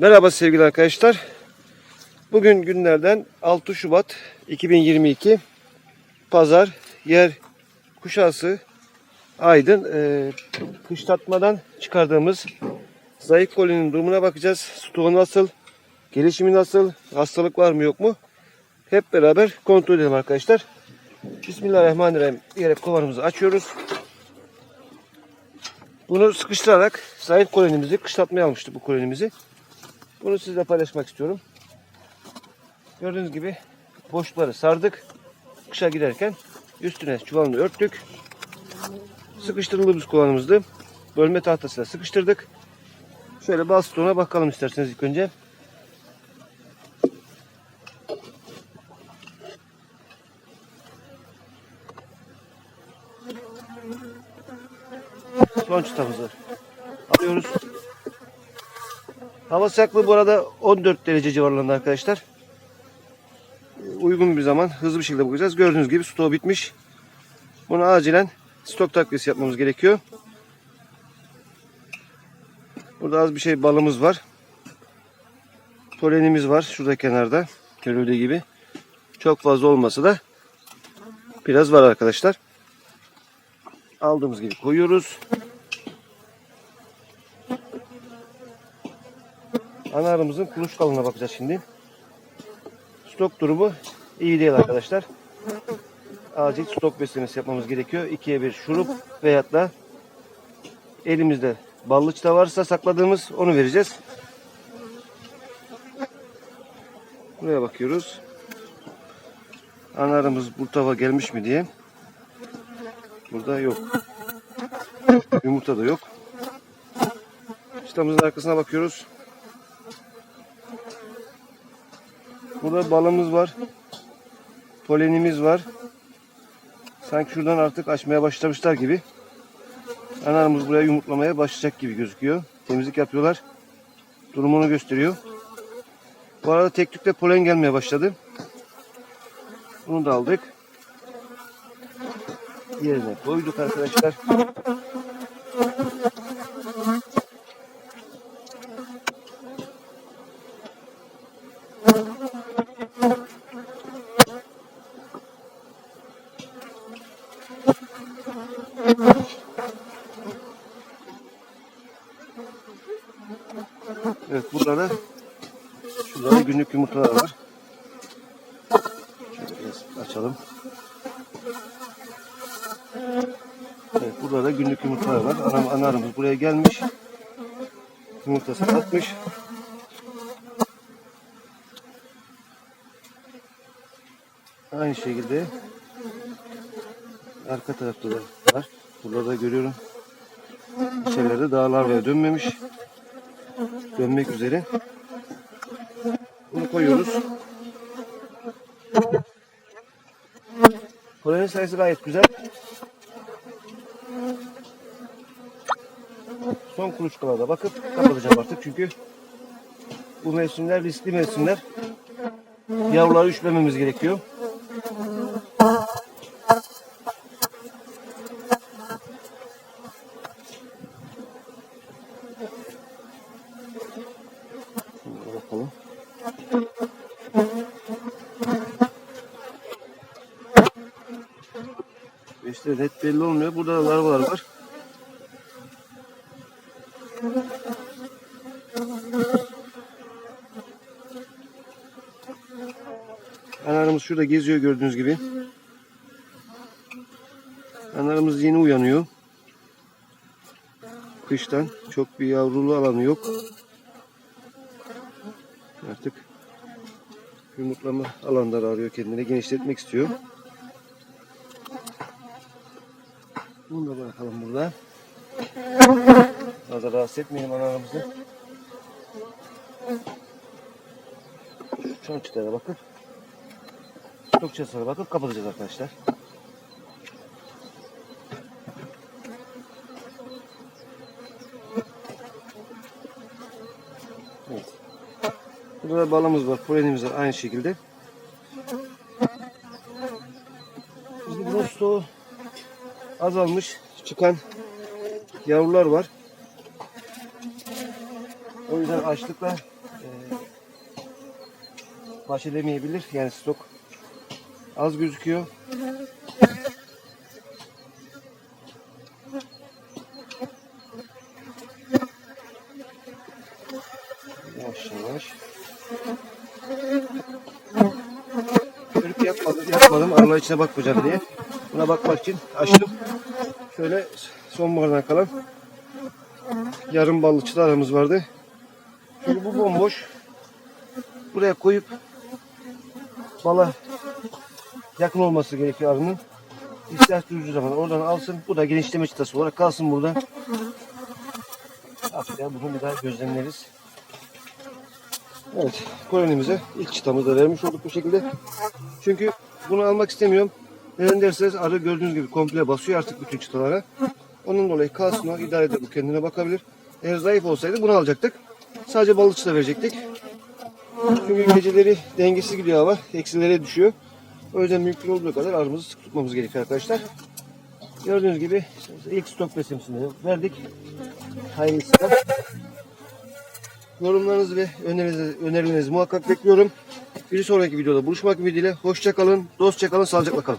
Merhaba sevgili arkadaşlar. Bugün günlerden 6 Şubat 2022 Pazar yer Kuşası Aydın e, kışlatmadan çıkardığımız zayıf kolinin durumuna bakacağız. Stoğu nasıl? Gelişimi nasıl? Hastalık var mı yok mu? Hep beraber kontrol edelim arkadaşlar. Bismillahirrahmanirrahim diyerek kovanımızı açıyoruz. Bunu sıkıştırarak zayıf kolonimizi kışlatmaya almıştık bu kolonimizi. Bunu sizle paylaşmak istiyorum. Gördüğünüz gibi boşlukları sardık. Kışa giderken üstüne çuvalını örttük. Sıkıştırıldığımız kovanımızdı. Bölme tahtasıyla sıkıştırdık. Şöyle bastona bakalım isterseniz ilk önce. Son çıtamızı alıyoruz. Hava sıcaklığı bu arada 14 derece civarlarında arkadaşlar. Ee, Uygun bir zaman hızlı bir şekilde bakacağız. Gördüğünüz gibi stoğu bitmiş. Bunu acilen stok takviyesi yapmamız gerekiyor. Burada az bir şey balımız var. Polenimiz var şurada kenarda. Görüldüğü gibi. Çok fazla olmasa da biraz var arkadaşlar. Aldığımız gibi koyuyoruz. Ana arımızın kuluçkalığına bakacağız şimdi. Stok durumu iyi değil arkadaşlar. Acil stok beslemesi yapmamız gerekiyor. İkiye bir şurup veyahut da elimizde ballı çıta varsa sakladığımız onu vereceğiz. Buraya bakıyoruz. Ana arımız bu tava gelmiş mi diye. Burada yok. Yumurta da yok. Çıtamızın arkasına bakıyoruz. Burada balımız var. Polenimiz var. Sanki şuradan artık açmaya başlamışlar gibi. Analarımız buraya yumurtlamaya başlayacak gibi gözüküyor. Temizlik yapıyorlar. Durumunu gösteriyor. Bu arada tek tükle polen gelmeye başladı. Bunu da aldık. Yerine koyduk arkadaşlar. Evet burada da şurada da günlük yumurtalar var. Şöyle açalım. Evet burada da günlük yumurtalar var. Anam, ana arımız buraya gelmiş. Yumurtasını atmış. Aynı şekilde arka tarafta da var. Burada da görüyorum. İçerilerde daha larvaya dönmemiş dönmek üzere. Bunu koyuyoruz. Polenin sayısı gayet güzel. Son kuluçkalarda bakıp kapatacağım artık çünkü bu mevsimler riskli mevsimler. Yavruları üşlememiz gerekiyor. Şimdi bakalım. İşte net belli olmuyor. Burada da larvalar var. Analarımız şurada geziyor gördüğünüz gibi. Analarımız yeni uyanıyor. Kıştan çok bir yavrulu alanı yok. Artık yumurtlama alanları arıyor kendine genişletmek istiyor. Bunu da bırakalım burada. Fazla rahatsız etmeyelim analarımızı. Şu çıtara bakıp çıtara bakıp kapatacağız arkadaşlar. Burada da balımız var, polenimiz var aynı şekilde. Bizim stoğu azalmış. Çıkan yavrular var. O yüzden açlıkla baş edemeyebilir. Yani stok az gözüküyor. Yapmadım, yapmadım. Arılar içine bakmayacağım diye. Buna bakmak için açtım. Şöyle sonbahardan kalan yarım ballı çıtalarımız vardı. Şimdi bu bomboş. Buraya koyup bala yakın olması gerekiyor arının. İhtiyaç duyduğu zaman oradan alsın. Bu da genişleme çıtası olarak kalsın burada. Haftaya bunu bir daha gözlemleriz. Evet, kolonimize ilk çıtamızı da vermiş olduk bu şekilde. Çünkü bunu almak istemiyorum. Neden derseniz arı gördüğünüz gibi komple basıyor artık bütün çıtalara. Onun dolayı kalsın o idare eder bu kendine bakabilir. Eğer zayıf olsaydı bunu alacaktık. Sadece balık çıta verecektik. Çünkü geceleri dengesiz gidiyor hava. Eksilere düşüyor. O yüzden mümkün olduğu kadar arımızı sık tutmamız gerekiyor arkadaşlar. Gördüğünüz gibi ilk stok besimsini verdik. Hayırlısı. Yorumlarınızı ve önerilerinizi, önerilerinizi muhakkak bekliyorum. Bir sonraki videoda buluşmak ümidiyle. Hoşça kalın, dostça kalın, sağlıcakla kalın.